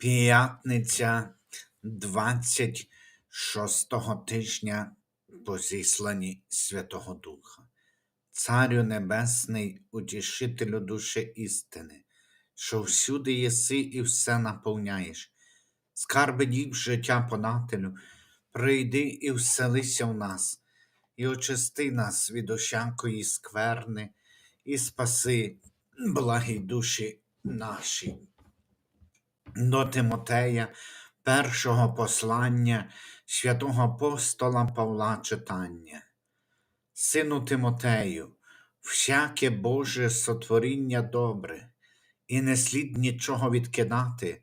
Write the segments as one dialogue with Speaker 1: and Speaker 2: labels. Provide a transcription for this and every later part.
Speaker 1: П'ятниця 26-го тижня по зісланні Святого Духа. Царю Небесний, утішителю душі істини, що всюди єси і все наповняєш. Скарби дів життя подателю, прийди і вселися в нас, і очисти нас від усякої скверни, і спаси благі душі наші до Тимотея, першого послання святого апостола Павла читання. Сину Тимотею, всяке Боже сотворіння добре, і не слід нічого відкидати,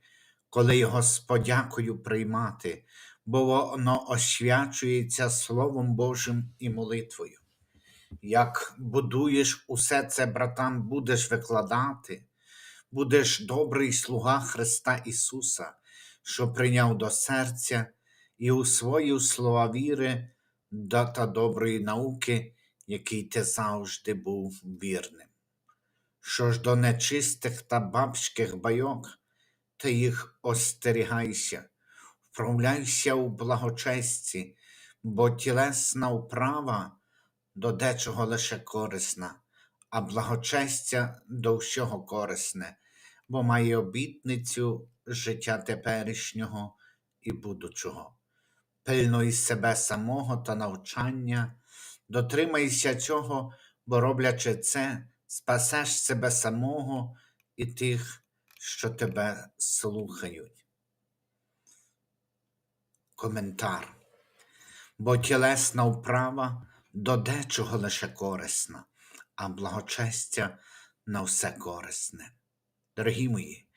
Speaker 1: коли його з подякою приймати, бо воно освячується Словом Божим і молитвою. Як будуєш усе це братам, будеш викладати, будеш добрий слуга Христа Ісуса, що прийняв до серця і усвоїв слова віри та доброї науки, який ти завжди був вірним. Що ж до нечистих та бабських байок, ти їх остерігайся, вправляйся у благочесті, бо тілесна вправа до дечого лише корисна, а благочестя до всього корисне, бо має обітницю життя теперішнього і будучого. Пильнуй себе самого та навчання, дотримайся цього, бо роблячи це, спасеш себе самого і тих, що тебе слухають. Коментар. Бо тілесна вправа до дечого лише корисна, а благочестя на все корисне. Дорогі мої,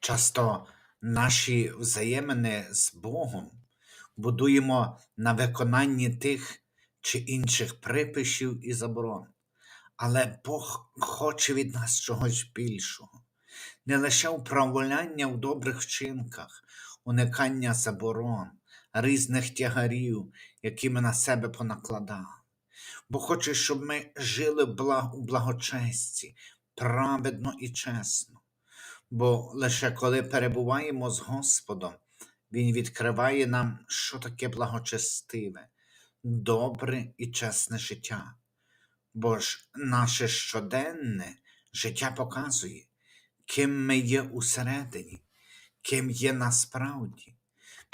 Speaker 1: часто наші взаємини з Богом будуємо на виконанні тих чи інших приписів і заборон, але Бог хоче від нас чогось більшого, не лише управляння в добрих вчинках, уникання заборон, різних тягарів, які ми на себе понакладали. Бо хоче, щоб ми жили у благочесті, праведно і чесно. Бо лише коли перебуваємо з Господом, Він відкриває нам, що таке благочестиве, добре і чесне життя. Бо ж наше щоденне життя показує, ким ми є усередині, ким є насправді.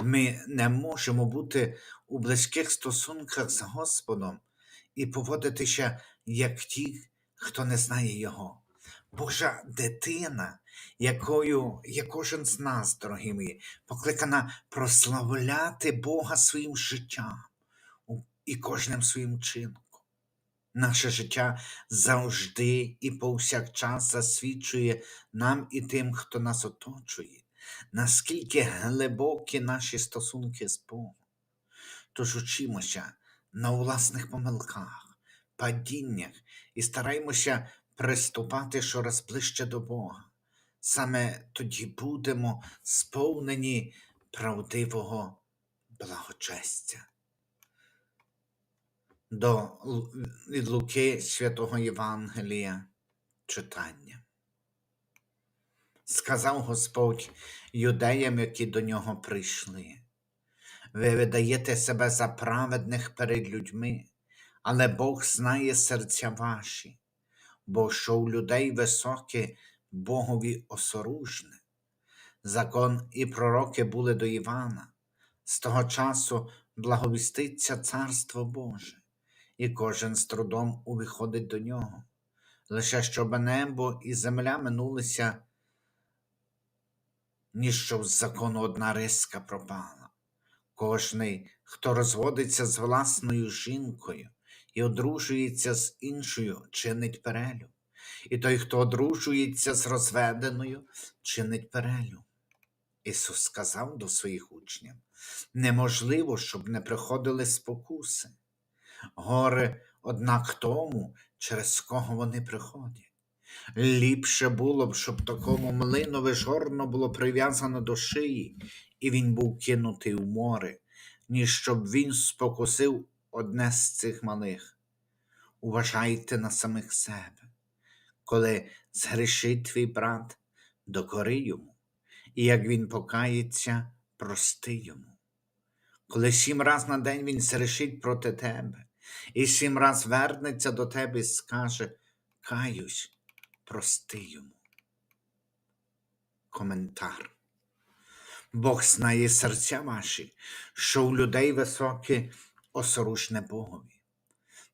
Speaker 1: Ми не можемо бути у близьких стосунках з Господом і поводитися як ті, хто не знає Його. Божа дитина, якою є кожен з нас, дорогі мої, покликана прославляти Бога своїм життям і кожним своїм чинком. Наше життя завжди і повсякчас засвідчує нам і тим, хто нас оточує, наскільки глибокі наші стосунки з Богом. Тож учимося на власних помилках, падіннях і стараймося приступати щораз ближче до Бога. Саме тоді будемо сповнені правдивого благочестя. До від Луки святого Євангелія читання. Сказав Господь юдеям, які до нього прийшли. Ви видаєте себе за праведних перед людьми, але Бог знає серця ваші бо що у людей високе Богові осоружне. Закон і пророки були до Івана, з того часу благовіститься Царство Боже, і кожен з трудом увіходить до нього, лише щоб небо і земля минулися, ніщо з закону одна риска пропала. Кожний, хто розводиться з власною жінкою, і одружується з іншою, чинить перелю. І той, хто одружується з розведеною, чинить перелю. Ісус сказав до своїх учнів: неможливо, щоб не приходили спокуси. Горе, однак тому, через кого вони приходять. Ліпше було б, щоб такому млинове жорно було прив'язано до шиї, і він був кинутий у море, ніж щоб він спокусив одне з цих малих. Уважайте на самих себе, коли згрішить твій брат, докори йому, і як він покається, прости йому. Коли сім раз на день він зрішить проти тебе, і сім раз вернеться до тебе і скаже Каюсь, прости йому. Коментар. Бог знає серця ваші, що у людей високе осорушне Богові.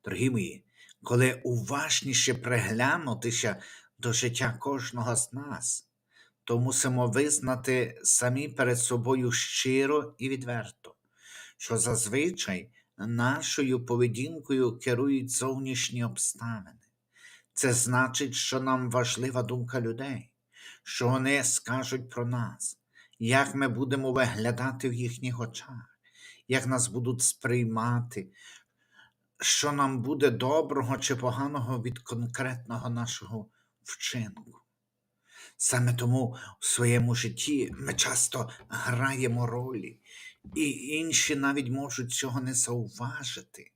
Speaker 1: Дорогі мої, коли уважніше приглянутися до життя кожного з нас, то мусимо визнати самі перед собою щиро і відверто, що зазвичай нашою поведінкою керують зовнішні обставини. Це значить, що нам важлива думка людей, що вони скажуть про нас, як ми будемо виглядати в їхніх очах, як нас будуть сприймати, що нам буде доброго чи поганого від конкретного нашого вчинку. Саме тому в своєму житті ми часто граємо ролі, і інші навіть можуть цього не зауважити.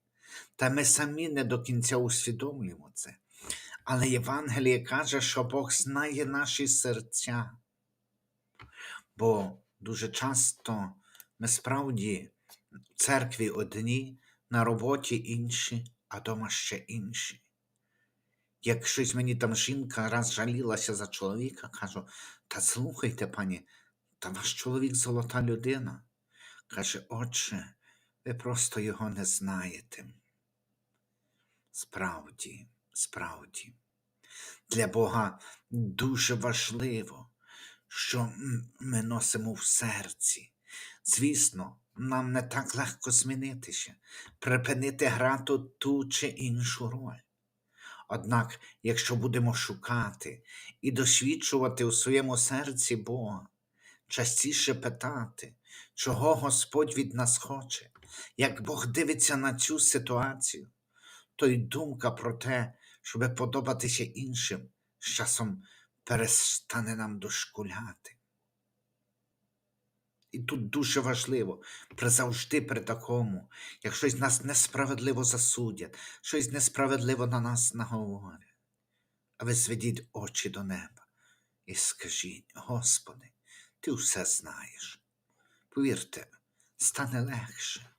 Speaker 1: Та ми самі не до кінця усвідомлюємо це. Але Євангеліє каже, що Бог знає наші серця. Бо дуже часто ми справді в церкві одні, на роботі інші, а дома ще інші. Як щось мені там жінка раз жалілася за чоловіка, кажу, та слухайте, пані, та ваш чоловік золота людина. Каже, отче, ви просто його не знаєте. Справді, справді, для Бога дуже важливо, що ми носимо в серці. Звісно, нам не так легко змінитися, припинити грати ту чи іншу роль. Однак, якщо будемо шукати і досвідчувати у своєму серці Бога, частіше питати, чого Господь від нас хоче, як Бог дивиться на цю ситуацію, то й думка про те, щоб подобатися іншим, з часом перестане нам дошкуляти. І тут дуже важливо призавжди при такому, як щось нас несправедливо засудять, щось несправедливо на нас наговорять. А ви зведіть очі до неба і скажіть, Господи, Ти все знаєш. Повірте, стане легше,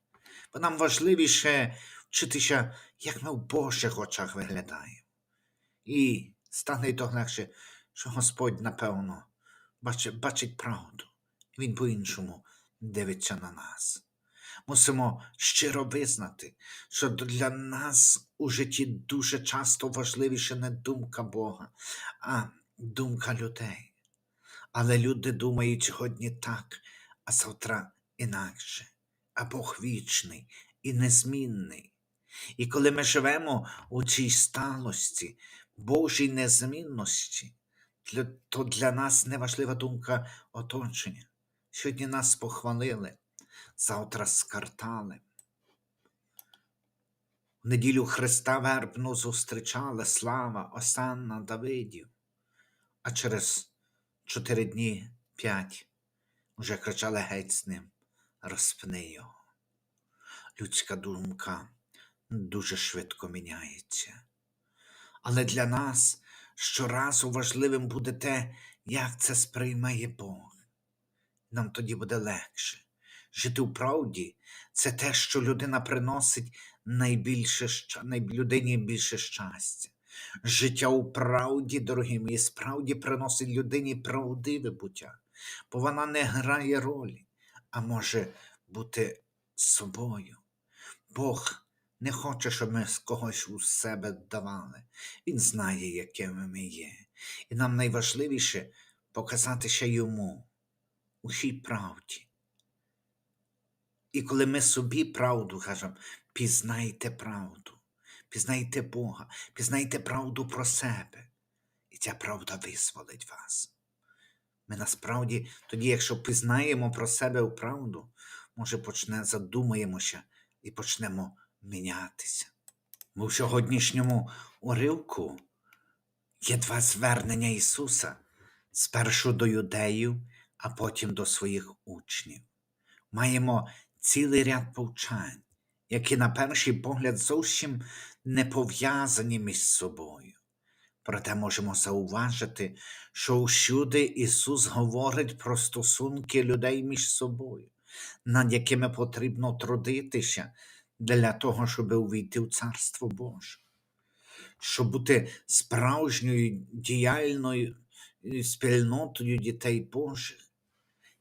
Speaker 1: бо нам важливіше вчитися, як ми в Божих очах виглядаємо. І стане то легше, що Господь, напевно, бачить, бачить правду. Він по-іншому дивиться на нас. Мусимо щиро визнати, що для нас у житті дуже часто важливіше не думка Бога, а думка людей. Але люди думають сьогодні так, а завтра інакше, а Бог вічний і незмінний. І коли ми живемо у цій сталості, Божій незмінності, то для нас не важлива думка оточення. Сьогодні нас похвалили, завтра скартали. В неділю Христа вербну зустрічали слава Осанна Давидів, а через чотири дні, п'ять, уже кричали геть з ним, розпни його. Людська думка дуже швидко міняється. Але для нас щоразу важливим буде те, як це сприймає Бог. Нам тоді буде легше. Жити в правді це те, що людина приносить найбільше людині більше щастя. Життя у правді, дорогі мої, справді приносить людині правдиве буття, бо вона не грає ролі, а може бути собою. Бог не хоче, щоб ми з когось у себе давали. Він знає, якими ми є. І нам найважливіше показатися йому у правді. І коли ми собі правду кажемо, пізнайте правду, пізнайте Бога, пізнайте правду про себе. І ця правда визволить вас. Ми насправді, тоді, якщо пізнаємо про себе у правду, може почне задумаємося і почнемо мінятися. В сьогоднішньому уривку є два звернення Ісуса спершу до юдеїв, а потім до своїх учнів. Маємо цілий ряд повчань, які на перший погляд зовсім не пов'язані між собою. Проте можемо зауважити, що усюди Ісус говорить про стосунки людей між собою, над якими потрібно трудитися для того, щоб увійти в Царство Боже. Щоб бути справжньою діяльною е, спільнотою дітей Божих,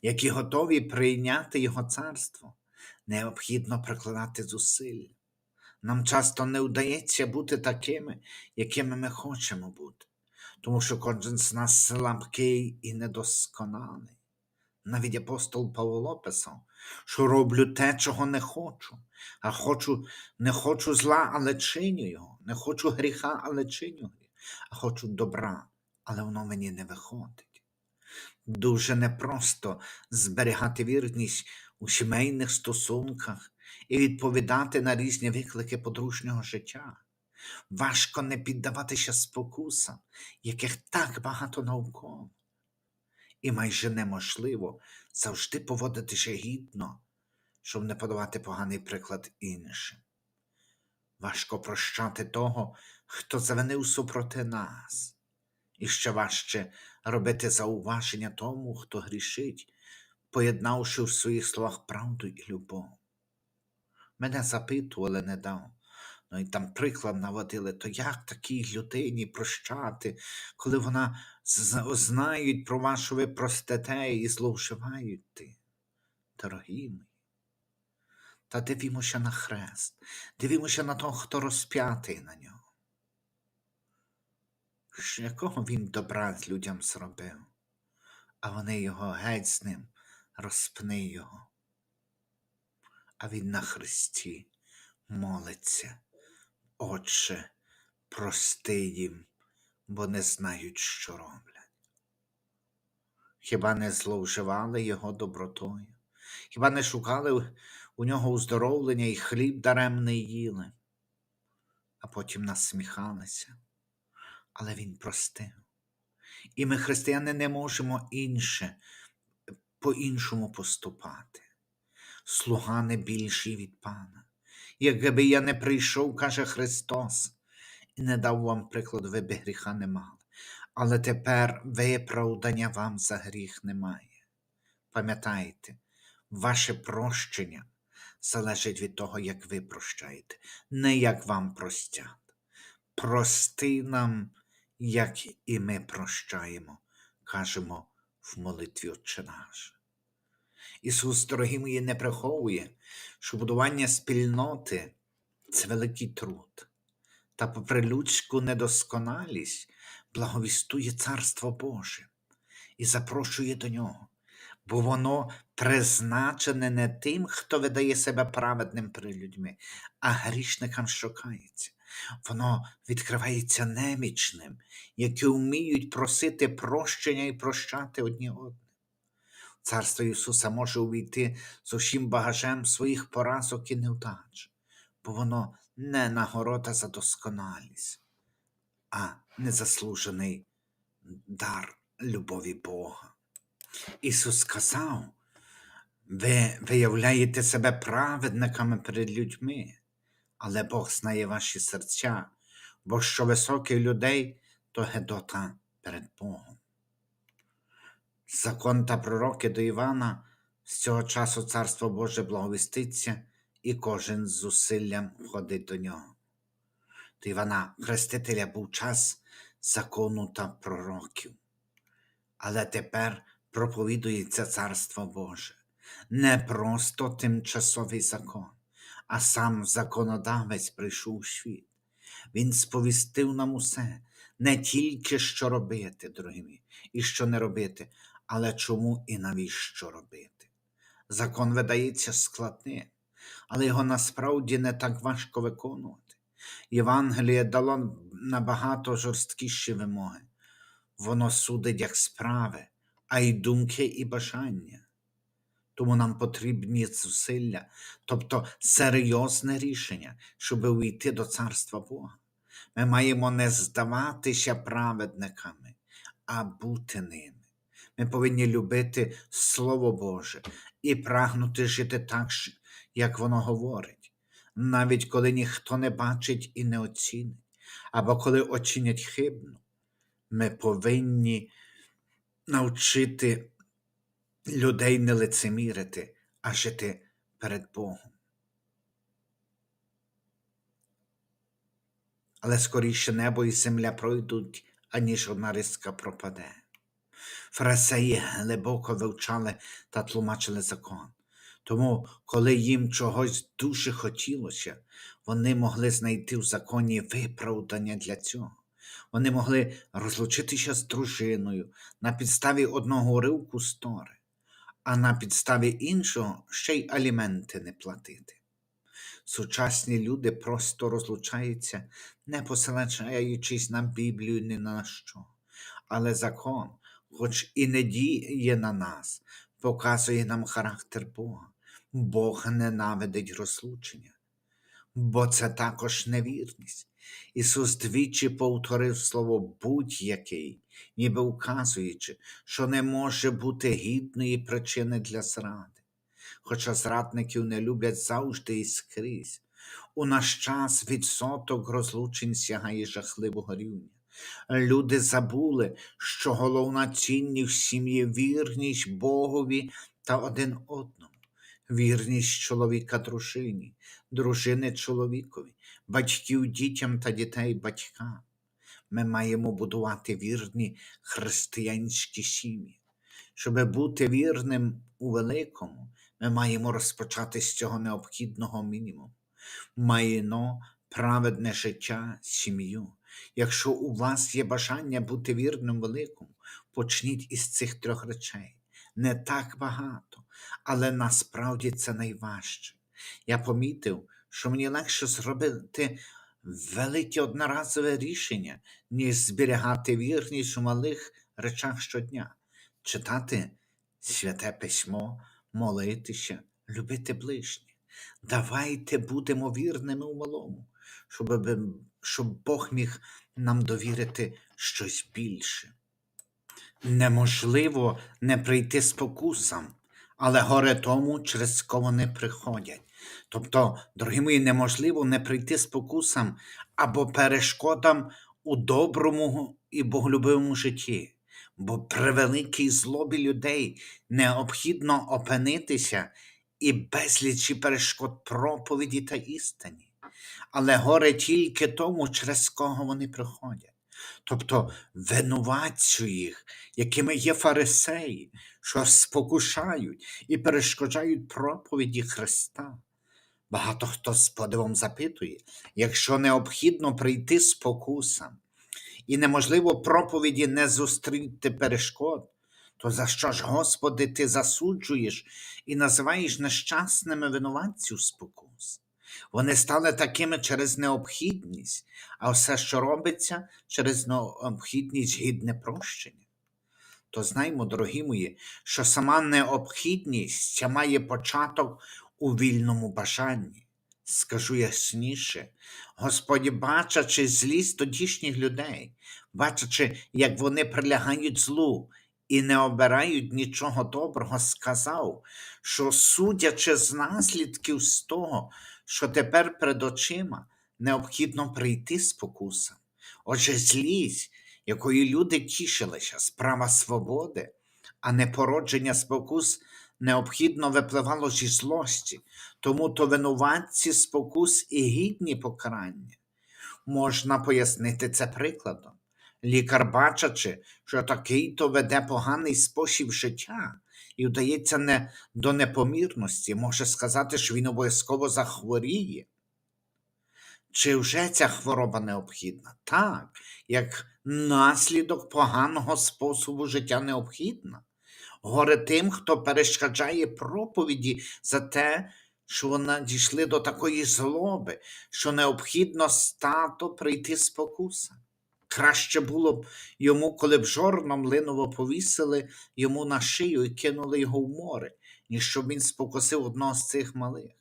Speaker 1: які готові прийняти Його царство, необхідно прикладати зусилля. Нам часто не вдається бути такими, якими ми хочемо бути, тому що кожен з нас слабкий і недосконалий. Навіть апостол Павло писав, що роблю те, чого не хочу, а хочу, не хочу зла, але чиню його, не хочу гріха, але чиню гріх, а хочу добра, але воно мені не виходить. Дуже непросто зберігати вірність у сімейних стосунках і відповідати на різні виклики подружнього життя. Важко не піддаватися спокусам, яких так багато навколо. І майже неможливо завжди поводитися гідно, щоб не подавати поганий приклад іншим. Важко прощати того, хто завинив супроти нас, і ще важче робити зауваження тому, хто грішить, поєднавши в своїх словах правду і любов. Мене запитували недавно, ну і там приклад наводили, то як такій людині прощати, коли вона знають про що ви простите і зловживають ти. Дорогі мої, та дивімося на хрест, дивімося на того, хто розп'ятий на нього. Що Якого він добра з людям зробив, а вони його геть з ним, розпни його. А він на хресті молиться. Отче, прости їм, бо не знають, що роблять. Хіба не зловживали його добротою? Хіба не шукали у- нього уздоровлення і хліб даремний їли, а потім насміхалися, але він простив. І ми, християни, не можемо інше по-іншому поступати. Слуга не більший від пана. Якби я не прийшов, каже Христос, і не дав вам приклад, ви би гріха не мали. Але тепер виправдання вам за гріх немає. Пам'ятайте, ваше прощення залежить від того, як ви прощаєте, не як вам простять. Прости нам, як і ми прощаємо, кажемо в молитві Отче наш. Ісус, дорогі мої, не приховує, що будування спільноти це великий труд, та попри людську недосконалість благовістує Царство Боже і запрошує до нього, бо воно призначене не тим, хто видає себе праведним перед людьми, а грішникам, що. Воно відкривається немічним, які вміють просити прощення і прощати одні одним. Царство Ісуса може увійти з усім багажем своїх поразок і невдач, бо воно не нагорода за досконалість, а незаслужений дар любові Бога. Ісус сказав, ви виявляєте себе праведниками перед людьми, але Бог знає ваші серця, бо що високих людей, то гедота перед Богом. Закон та пророки до Івана з цього часу Царство Боже благовіститься, і кожен з зусиллям входить до нього. До Івана Хрестителя був час закону та пророків. Але тепер проповідується Царство Боже, не просто тимчасовий закон, а сам законодавець прийшов у світ. Він сповістив нам усе, не тільки що робити, дорогі мої, і що не робити, але чому і навіщо робити. Закон видається складним, але його насправді не так важко виконувати. Євангеліє дало набагато жорсткіші вимоги. Воно судить як справи, а й думки і бажання. Тому нам потрібні зусилля, тобто серйозне рішення, щоб увійти до Царства Бога. Ми маємо не здаватися праведниками, а бути ними. Ми повинні любити Слово Боже і прагнути жити так, як воно говорить, навіть коли ніхто не бачить і не оцінить, або коли оцінять хибно. Ми повинні навчити людей не лицемірити, а жити перед Богом. Але скоріше небо і земля пройдуть, аніж одна риска пропаде. Фарисеї глибоко вивчали та тлумачили закон. Тому, коли їм чогось дуже хотілося, вони могли знайти в законі виправдання для цього. Вони могли розлучитися з дружиною на підставі одного уривку з Тори, а на підставі іншого ще й аліменти не платити. Сучасні люди просто розлучаються, не посилаючись на Біблію ні на що. Але закон, хоч і не діє на нас, показує нам характер Бога. Бог ненавидить розлучення, бо це також невірність. Ісус двічі повторив слово будь-який, ніби указуючи, що не може бути гідної причини для зради. Хоча зрадників не люблять завжди і скрізь. У наш час відсоток розлучень сягає жахливого рівня. Люди забули, що головна цінність в сім'ї вірність Богові та один одному, вірність чоловіка дружині, дружини чоловікові, батьків дітям та дітей батькам. Ми маємо будувати вірні християнські сім'ї. Щоб бути вірним у великому, ми маємо розпочати з цього необхідного мінімуму. Майно, праведне життя, сім'ю. Якщо у вас є бажання бути вірним великому, почніть із цих трьох речей. Не так багато, але насправді це найважче. Я помітив, що мені легше зробити велике одноразове рішення, ніж зберігати вірність у малих речах щодня, читати святе письмо, молитися, любити ближнє. Давайте будемо вірними у малому, щоб, щоб Бог міг нам довірити щось більше. Неможливо не прийти спокусам, але горе тому, через кого вони приходять. Тобто, дорогі мої, неможливо не прийти спокусам або перешкодам у доброму і боголюбивому житті, бо при великій злобі людей необхідно опинитися і безлічі перешкод проповіді та істині. Але горе тільки тому, через кого вони приходять. Тобто винуватцю їх, якими є фарисеї, що спокушають і перешкоджають проповіді Христа. Багато хто з подивом запитує, якщо необхідно прийти з покусам, і неможливо проповіді не зустріти перешкод, то за що ж, Господи, ти засуджуєш і називаєш нещасними винуватців спокус? Вони стали такими через необхідність, а все, що робиться, через необхідність гідне прощення. То знаймо, дорогі мої, що сама необхідність ця має початок у вільному бажанні. Скажу ясніше, Господь, бачачи злість тодішніх людей, бачачи, як вони прилягають злу і не обирають нічого доброго, сказав, що, судячи з наслідків з того, що тепер перед очима необхідно прийти спокусам. Отже, злість, якою люди тішилися, справа свободи, а не породження спокус, необхідно випливало зі злості, тому то винуватці спокус і гідні покарання. Можна пояснити це прикладом. Лікар, бачачи, що такий то веде поганий спосіб життя і вдається не до непомірності, може сказати, що він обов'язково захворіє. Чи вже ця хвороба необхідна? Так, як наслідок поганого способу життя необхідна. Горе тим, хто перешкоджає проповіді за те, що вона дійшли до такої злоби, що необхідно стато прийти спокуса. Краще було б йому, коли б жорном линово повісили йому на шию і кинули його в море, ніж щоб він спокусив одного з цих малих.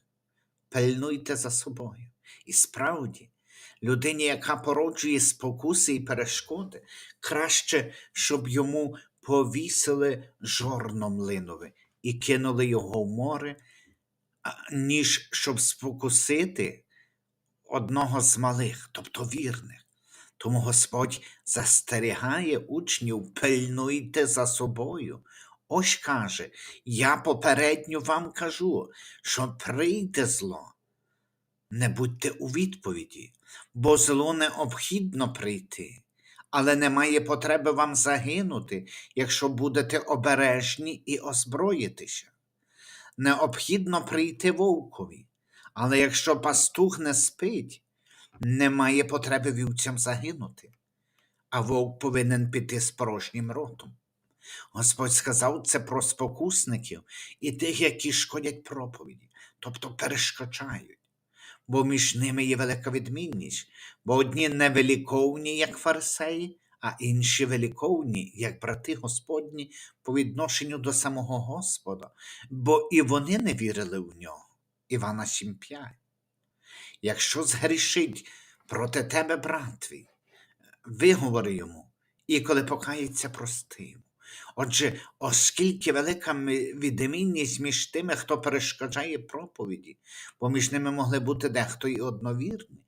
Speaker 1: Пильнуйте за собою. І справді, людині, яка породжує спокуси і перешкоди, краще, щоб йому повісили жорном линове і кинули його в море, ніж щоб спокусити одного з малих, тобто вірних. Тому Господь застерігає учнів, пильнуйте за собою. Ось каже, я попередньо вам кажу, що прийде зло. Не будьте у відповіді, бо зло необхідно прийти, але немає потреби вам загинути, якщо будете обережні і озброїтеся. Необхідно прийти вовкові, але якщо пастух не спить, немає потреби вівцям загинути, а вовк повинен піти з порожнім ротом. Господь сказав це про спокусників і тих, які шкодять проповіді, тобто перешкоджають. Бо між ними є велика відмінність, бо одні невеликовні, як фарисеї, а інші великовні, як брати Господні, по відношенню до самого Господа, бо і вони не вірили в нього. Івана 7,5. Якщо згрішить проти тебе брат твій, виговори йому, і коли покається, прости йому. Отже, оскільки велика відмінність між тими, хто перешкоджає проповіді, бо між ними могли бути дехто і одновірні,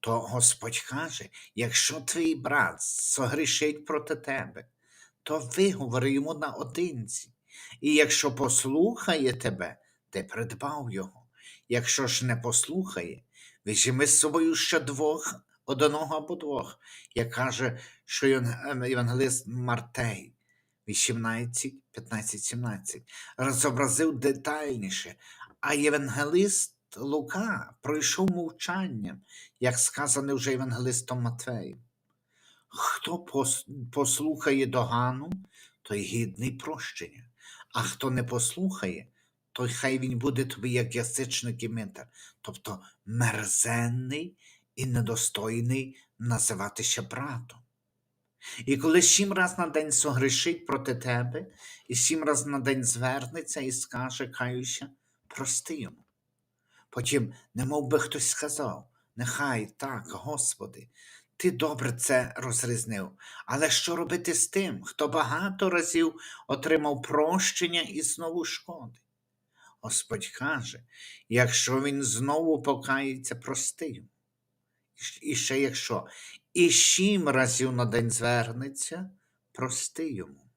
Speaker 1: то Господь каже: якщо твій брат согрішить проти тебе, то виговори йому наодинці. І якщо послухає тебе, ти придбав його. Якщо ж не послухає, візьми з собою ще двох, одного або двох, як каже, що єван- євангелист Мартей. 18, 15, 17 розобразив детальніше, а євангелист Лука пройшов мовчанням, як сказане вже євангелистом Матвеєм. Хто послухає догану, той гідний прощення, а хто не послухає, той хай він буде тобі як язичник і митар, тобто мерзенний і недостойний називатися братом. І коли сім раз на день согрішить проти тебе, і сім раз на день звернеться і скаже, каюся, прости йому. Потім, немов би хтось сказав, нехай так, Господи, ти добре це розрізнив, але що робити з тим, хто багато разів отримав прощення і знову шкоди? Господь каже, якщо він знову покається, прости йому. І ще якщо і сім разів на день звернеться, прости йому.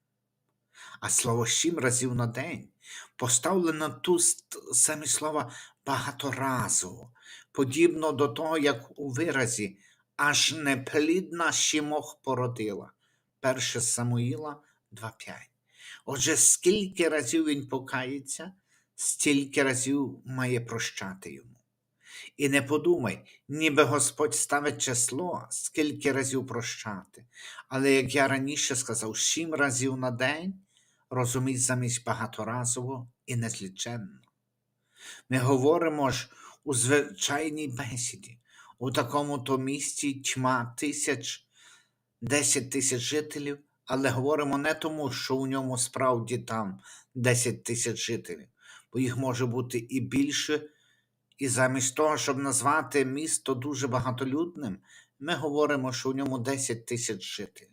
Speaker 1: А слово сім разів на день поставлено тут самі слова багаторазово, подібно до того, як у виразі аж неплідна сімох породила. 1 Самуїла 2.5. Отже, скільки разів він покається, стільки разів має прощати йому. І не подумай, ніби Господь ставить число, скільки разів прощати. Але як я раніше сказав, сім разів на день розумій замість багаторазово і незліченно. Ми говоримо ж у звичайній бесіді, у такому то місті тьма тисяч, десять тисяч жителів, але говоримо не тому, що у ньому справді там 10 тисяч жителів, бо їх може бути і більше. І замість того, щоб назвати місто дуже багатолюдним, ми говоримо, що у ньому 10 тисяч жителів.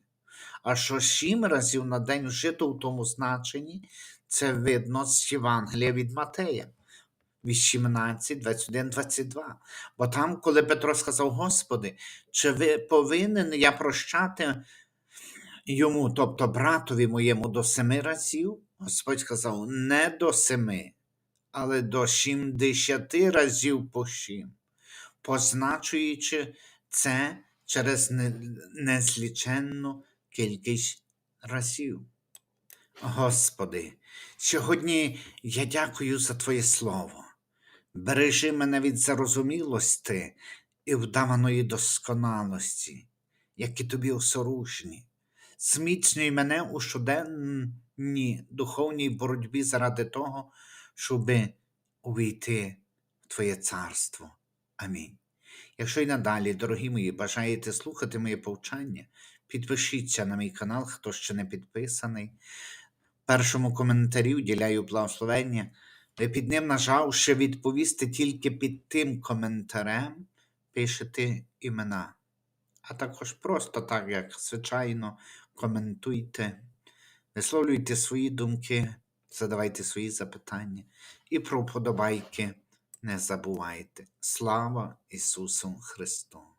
Speaker 1: А що сім разів на день вжито у тому значенні, це видно з Євангелія від Матея. 18, 21, 22. Бо там, коли Петро сказав, Господи, чи ви повинен я прощати йому, тобто братові моєму, до семи разів? Господь сказав, не до семи, але до сімдесяти разів по сім, позначуючи це через незліченну кількість разів. Господи, сьогодні я дякую за Твоє Слово. Бережи мене від зарозумілості і вдаваної досконалості, які тобі осоружні. Зміцнюй мене у щоденній духовній боротьбі заради того, щоби увійти в Твоє царство. Амінь. Якщо й надалі, дорогі мої, бажаєте слухати моє повчання, підпишіться на мій канал, хто ще не підписаний. Першому коментарі уділяю благословення. Ви під ним нажавши відповісти тільки під тим коментарем, пишете імена. А також просто так, як звичайно, коментуйте, висловлюйте свої думки, задавайте свої запитання і про вподобайки не забувайте. Слава Ісусу Христу!